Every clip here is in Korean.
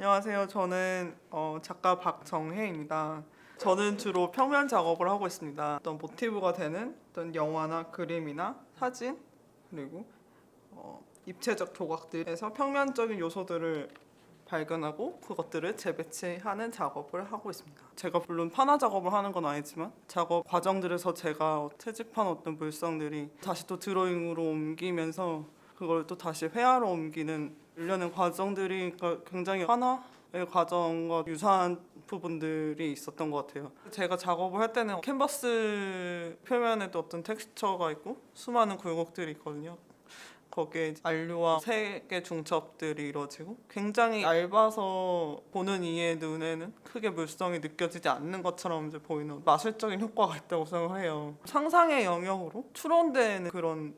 안녕하세요. 저는 어, 작가 박정혜입니다. 저는 주로 평면 작업을 하고 있습니다. 어떤 모티브가 되는 어떤 영화나 그림이나 사진 그리고 어, 입체적 조각들에서 평면적인 요소들을 발견하고 그것들을 재배치하는 작업을 하고 있습니다. 제가 물론 판화 작업을 하는 건 아니지만 작업 과정들에서 제가 채집한 어떤 물성들이 다시 또 드로잉으로 옮기면서 그걸 또 다시 회화로 옮기는 일련의 과정들이 굉장히 하나의 과정과 유사한 부분들이 있었던 것 같아요. 제가 작업을 할 때는 캔버스 표면에도 어떤 텍스처가 있고 수많은 굴곡들이 있거든요. 거기에 안료와 색의 중첩들이 이루어지고 굉장히 얇아서 보는 이의 눈에는 크게 물성이 느껴지지 않는 것처럼 이제 보이는 마술적인 효과가 있다고 생각해요. 상상의 영역으로 추론되는 그런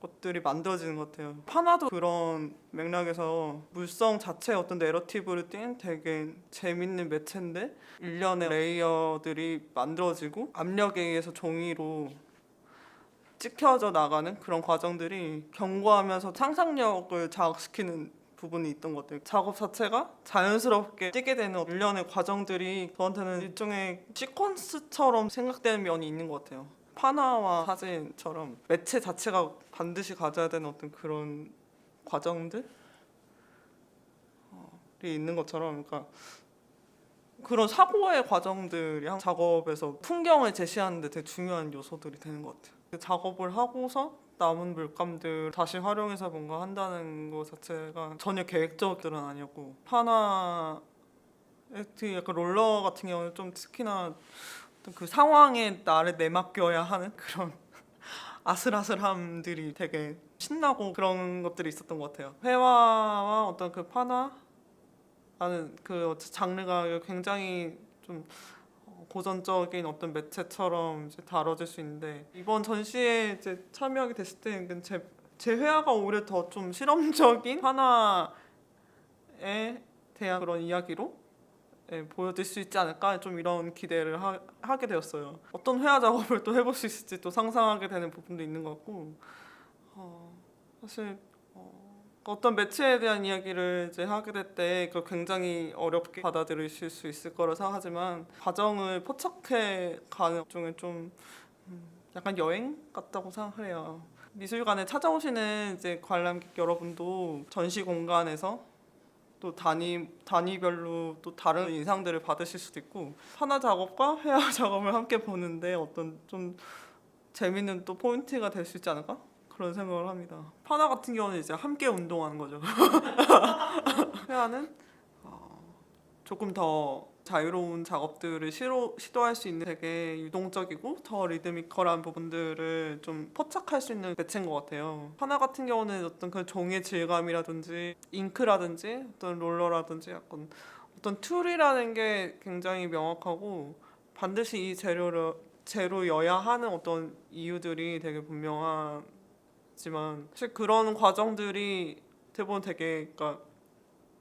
것들이 만들어지는 것 같아요. 파나도 그런 맥락에서 물성 자체의 어떤 내러티브를 띈 되게 재밌는 매체인데 일련의 레이어들이 만들어지고 압력에 의해서 종이로 찍혀져 나가는 그런 과정들이 견고하면서 상상력을 자극시키는 부분이 있던 것 같아요. 작업 자체가 자연스럽게 뛰게 되는 일련의 과정들이 저한테는 일종의 시퀀스처럼 생각되는 면이 있는 것 같아요. 파나와 사진처럼 매체 자체가 반드시 가져야 되는 어떤 그런 과정들이 있는 것처럼 그러니까 그런 사고의 과정들이 한 작업에서 풍경을 제시하는데 되게 중요한 요소들이 되는 것 같아요. 그 작업을 하고서 남은 물감들 다시 활용해서 뭔가 한다는 것 자체가 전혀 계획적들은 아니었고 파나 약간 롤러 같은 경우는 좀 특히나 그 상황에 나를 내맡겨야 하는 그런 아슬아슬함들이 되게 신나고 그런 것들이 있었던 것 같아요. 회화와 어떤 그 파나 라는 그 장르가 굉장히 좀 고전적인 어떤 매체처럼 이제 다뤄질 수 있는데 이번 전시에 이제 참여하게 됐을 때는 제, 제 회화가 오히려 더 좀 실험적인 하나에 대한 그런 이야기로 예, 보여질 수 있지 않을까 좀 이런 기대를 하, 하게 되었어요. 어떤 회화 작업을 또 해볼 수 있을지 또 상상하게 되는 부분도 있는 것 같고 어, 사실 어, 어떤 매체에 대한 이야기를 이제 하게 될 때 그걸 굉장히 어렵게 받아들이실 수 있을 거라 생각하지만 과정을 포착해 가는 중에 좀 음, 약간 여행 같다고 생각해요. 미술관에 찾아오시는 이제 관람객 여러분도 전시 공간에서 또 단위 단위별로 또 다른 인상들을 받으실 수도 있고 하나 작업과 회화 작업을 함께 보는데 어떤 좀 재밌는 또 포인트가 될 수 있지 않을까 그런 생각을 합니다. 파나 같은 경우는 이제 함께 운동하는 거죠. 회화는 어, 조금 더 자유로운 작업들을 시로, 시도할 수 있는 되게 유동적이고 더 리드미컬한 부분들을 좀 포착할 수 있는 매체인 것 같아요. 하나 같은 경우는 어떤 그 종이의 질감이라든지 잉크라든지 어떤 롤러라든지 약간 어떤 툴이라는 게 굉장히 명확하고 반드시 이 재료를 재료여야 하는 어떤 이유들이 되게 분명하지만 사실 그런 과정들이 대부분 되게 그러니까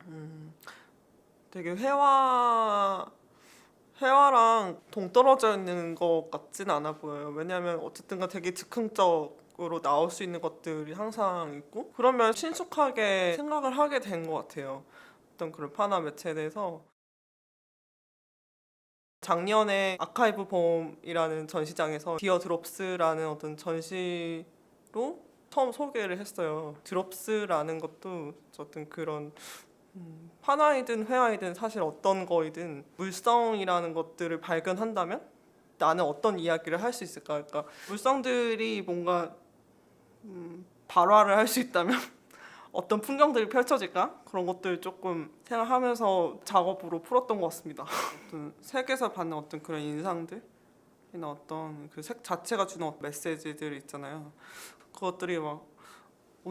음, 되게 회화 회화랑 동떨어져 있는 것 같진 않아 보여요. 왜냐하면 어쨌든가 되게 즉흥적으로 나올 수 있는 것들이 항상 있고 그러면 신속하게 생각을 하게 된 것 같아요. 어떤 그런 파나 매체에 대해서 작년에 아카이브 봄이라는 전시장에서 디어 드롭스라는 어떤 전시로 처음 소개를 했어요. 드롭스라는 것도 어떤 그런 음, 파나이든 회화이든 사실 어떤 거이든 물성이라는 것들을 발견한다면 나는 어떤 이야기를 할 수 있을까? 그러니까 물성들이 뭔가 음, 발화를 할 수 있다면 어떤 풍경들이 펼쳐질까? 그런 것들 조금 생각하면서 작업으로 풀었던 것 같습니다. 어떤 색에서 받는 어떤 그런 인상들이나 어떤 그 색 자체가 주는 메시지들 있잖아요. 그것들이 막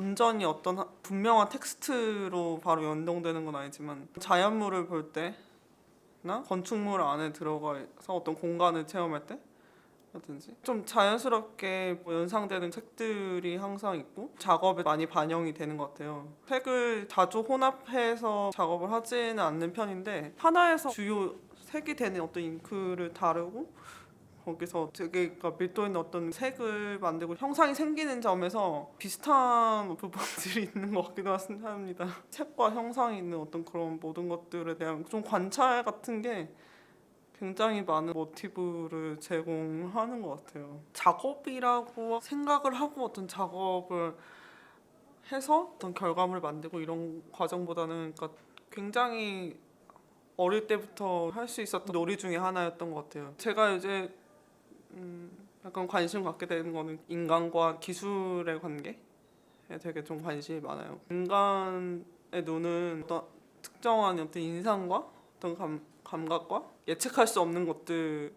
온전히 어떤 하- 분명한 텍스트로 바로 연동되는 건 아니지만 자연물을 볼 때나 건축물 안에 들어가서 어떤 공간을 체험할 때 라든지 좀 자연스럽게 뭐 연상되는 색들이 항상 있고 작업에 많이 반영이 되는 것 같아요. 색을 자주 혼합해서 작업을 하지는 않는 편인데 하나에서 주요 색이 되는 어떤 잉크를 다루고 거기서 되게 그러니까 밀도 있는 어떤 색을 만들고 형상이 생기는 점에서 비슷한 부분들이 있는 것 같기도 합니다. 색과 형상이 있는 어떤 그런 모든 것들에 대한 좀 관찰 같은 게 굉장히 많은 모티브를 제공하는 것 같아요. 작업이라고 생각을 하고 어떤 작업을 해서 어떤 결과물을 만들고 이런 과정보다는 그러니까 굉장히 어릴 때부터 할 수 있었던 놀이 중에 하나였던 것 같아요. 제가 이제 음, 약간 관심 갖게 되는 거는 인간과 기술의 관계에 되게 좀 관심이 많아요. 인간의 눈은 어떤 특정한 어떤 인상과 어떤 감, 감각과 예측할 수 없는 것들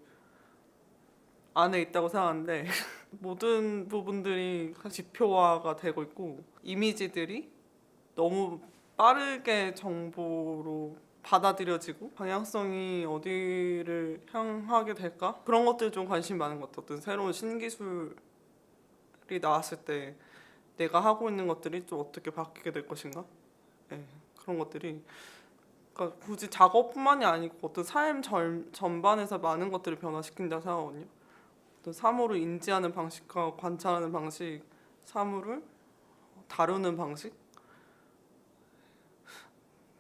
안에 있다고 생각하는데 모든 부분들이 지표화가 되고 있고 이미지들이 너무 빠르게 정보로 받아들여지고 방향성이 어디를 향하게 될까 그런 것들 좀 관심이 많은 것 같아요. 어떤 새로운 신기술이 나왔을 때 내가 하고 있는 것들이 좀 어떻게 바뀌게 될 것인가 네, 그런 것들이 그러니까 굳이 작업뿐만이 아니고 어떤 삶 전, 전반에서 많은 것들을 변화시킨다 생각하거든요. 어떤 사물을 인지하는 방식과 관찰하는 방식, 사물을 다루는 방식.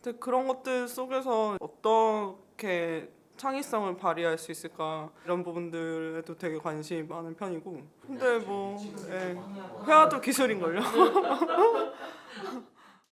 근데 그런 것들 속에서 어떻게 창의성을 발휘할 수 있을까? 이런 부분들에도 되게 관심이 많은 편이고. 근데 뭐 예, 회화도 기술인 걸요.